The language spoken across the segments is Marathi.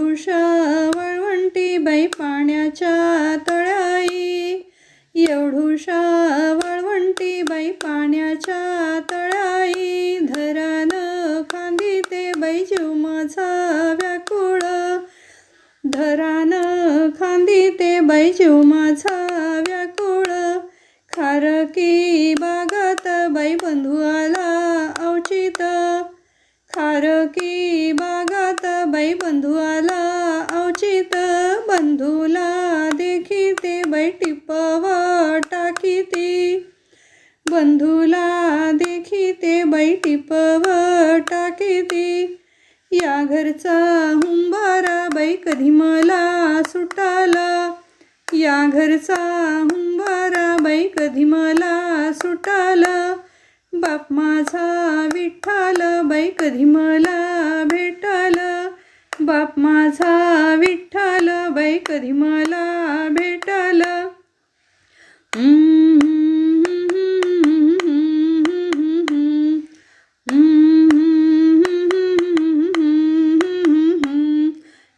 वळुषा वळवंटी बाई पाण्याच्या तळाई एवढुषा वळवंटी बाई पाण्याच्या तळाई धरान खांदी ते बाई जीव माझा व्याकुळ. धरान खांदी ते बाई जीव माझा व्याकुळ. खारकी बागात बाई बंधू आला औचित खारकी बागात बाई बंधू आला देखिते बाई टिपव टाकीती. बंधूला देखिते बाई टिपव टाकीती. या घरचा हुंबारा बाई कधी मला सुटाला. या घरचा हुंबारा बाई कधी मला सुटाला. बाप माझा विठ्ठल बाई कधी मला बाप माझा विठ्ठल बाई कधी मला भेटल?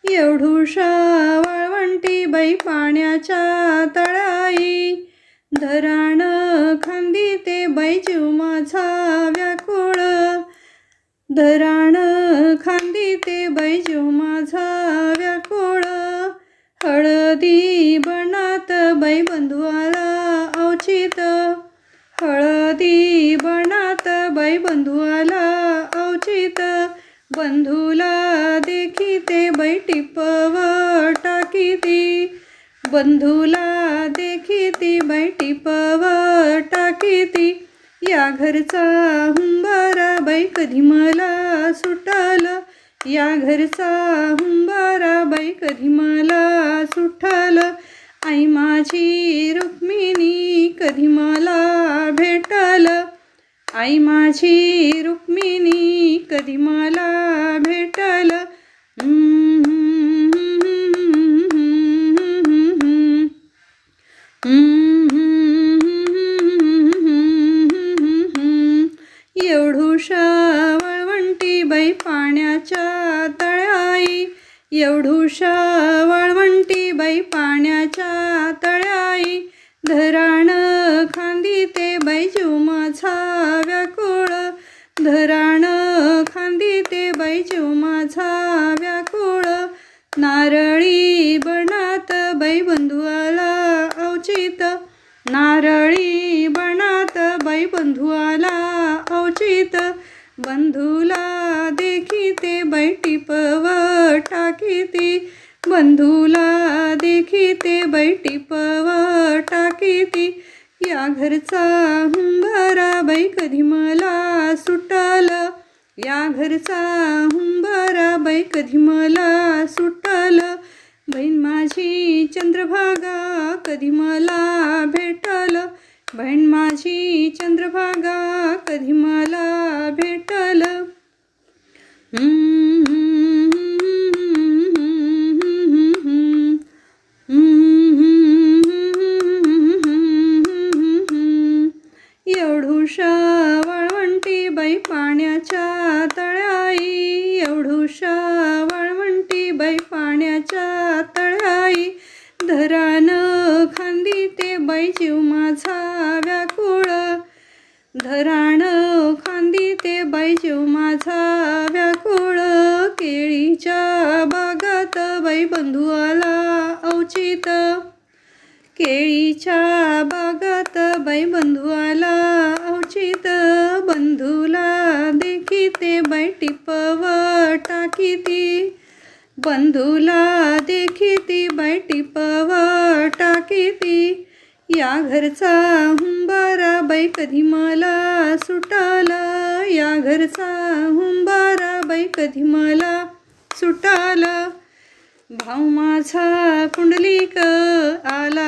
एवढूशा वाळवंटी बाई पाण्याच्या तळाई. धराण खांदी ते बाई जीव माझा धराण खांदी ते बाई माझा व्याकुळ. हळदी बनात बाई बंधुआला औचित अवचित हळदी बनात बाई बंधुआला अवचित बंधूला देखिते बाई टिपव टाकीती. बंधूला देखिती बाई टिपव टाकीती. या घरचा हुंबारा बाई कधी मला सुटाल? या घरचा हुंबारा बाई कधी मला सुटाल? आई माझी रुक्मिणी कधी मला भेटाल? आई माझी रुक्मिणी कधी मला उषा वळवंटी बाई पाण्याच्या तळ्याई. धराण खांदी ते बाई जीव माझा व्याकुळ. धराण खांदी ते बाई जीव माझा व्याकुळ. नारळी बनात बाई बंधू आला अवचित नारळी बनात बाई बंधू आला अवचित बंधूला देखिते बाई टिपव टाकीती. बंधूला देखिते बाई टिपव टाकीती. या घरचा हुंबारा बाई कधी मला सुटाल. या घरचा हुंबारा बाई कधी मला सुटल. बहीण माझी चंद्रभागा कधी मला भेटाल. बहीण माझी चंद्रभागा कधी मला भेटाल. एवढूशा वाळवंटी बाई पाण्याच्या तळ्याई. एवढूशा वाळवंटी बाई पाण्याच्या तळ्याई. धरानं खांदी ते बाई जीव माझा व्याकुळ. धराण खांदी ते बाई जीव माझा व्याकुळ. केळीच्या बागात बाई बंधू आला औचित. केळीच्या बागात बाई बंधू आला टिपव किती? बंधूला देखिती बाई टिपव टाकीती या घरचा हुंबारा बाई कधी मला सुटाला? या घरचा हुंबारा बाई कधी मला सुटाला? भाऊ माझा कुंडलिक आला.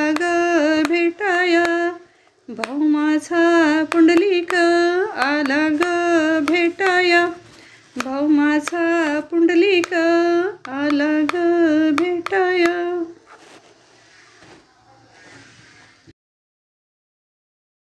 కదలిక.